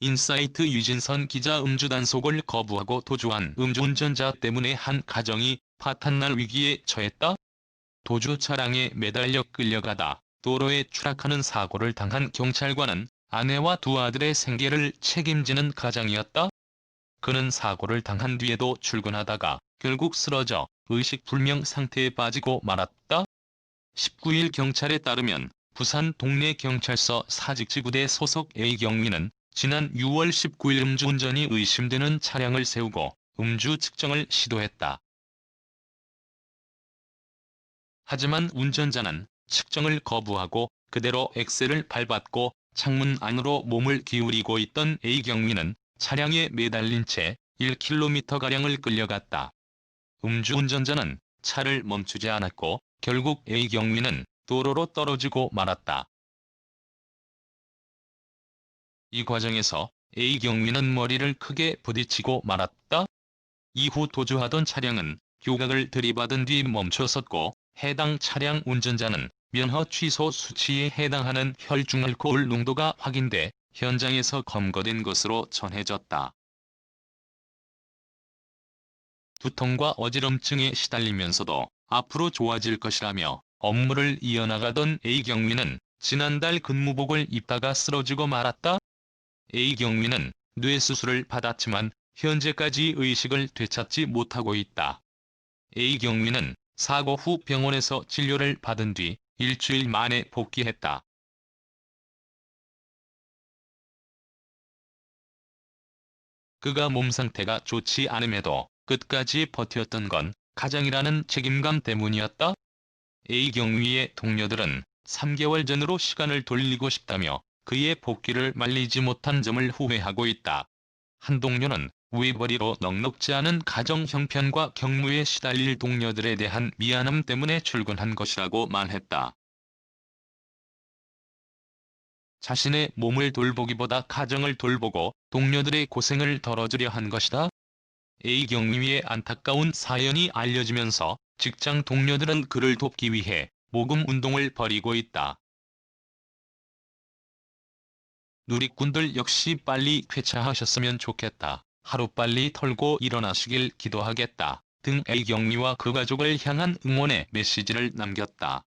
인사이트 유진선 기자 음주 단속을 거부하고 도주한 음주운전자 때문에 한 가정이 파탄날 위기에 처했다. 도주 차량에 매달려 끌려가다 도로에 추락하는 사고를 당한 경찰관은 아내와 두 아들의 생계를 책임지는 가장이었다. 그는 사고를 당한 뒤에도 출근하다가 결국 쓰러져 의식불명 상태에 빠지고 말았다. 19일 경찰에 따르면 부산 동래경찰서 사직지구대 소속 A 경위는 지난 6월 19일 음주운전이 의심되는 차량을 세우고 음주 측정을 시도했다. 하지만 운전자는 측정을 거부하고 그대로 엑셀을 밟았고 창문 안으로 몸을 기울이고 있던 A 경위는 차량에 매달린 채 1km가량을 끌려갔다. 음주운전자는 차를 멈추지 않았고 결국 A 경위는 도로로 떨어지고 말았다. 이 과정에서 A 경위는 머리를 크게 부딪히고 말았다. 이후 도주하던 차량은 교각을 들이받은 뒤 멈춰섰고 해당 차량 운전자는 면허 취소 수치에 해당하는 혈중알코올 농도가 확인돼 현장에서 검거된 것으로 전해졌다. 두통과 어지럼증에 시달리면서도 앞으로 좋아질 것이라며 업무를 이어나가던 A 경위는 지난달 근무복을 입다가 쓰러지고 말았다. A 경위는 뇌수술을 받았지만 현재까지 의식을 되찾지 못하고 있다. A 경위는 사고 후 병원에서 진료를 받은 뒤 일주일 만에 복귀했다. 그가 몸 상태가 좋지 않음에도 끝까지 버텼던 건 가장이라는 책임감 때문이었다. A 경위의 동료들은 3개월 전으로 시간을 돌리고 싶다며 그의 복귀를 말리지 못한 점을 후회하고 있다. 한 동료는 외벌이로 넉넉지 않은 가정 형편과 경무에 시달릴 동료들에 대한 미안함 때문에 출근한 것이라고 말했다. 자신의 몸을 돌보기보다 가정을 돌보고 동료들의 고생을 덜어주려 한 것이다. A 경위의 안타까운 사연이 알려지면서 직장 동료들은 그를 돕기 위해 모금 운동을 벌이고 있다. 누리꾼들 역시 빨리 쾌차하셨으면 좋겠다. 하루빨리 털고 일어나시길 기도하겠다. 등 A 경위와 그 가족을 향한 응원의 메시지를 남겼다.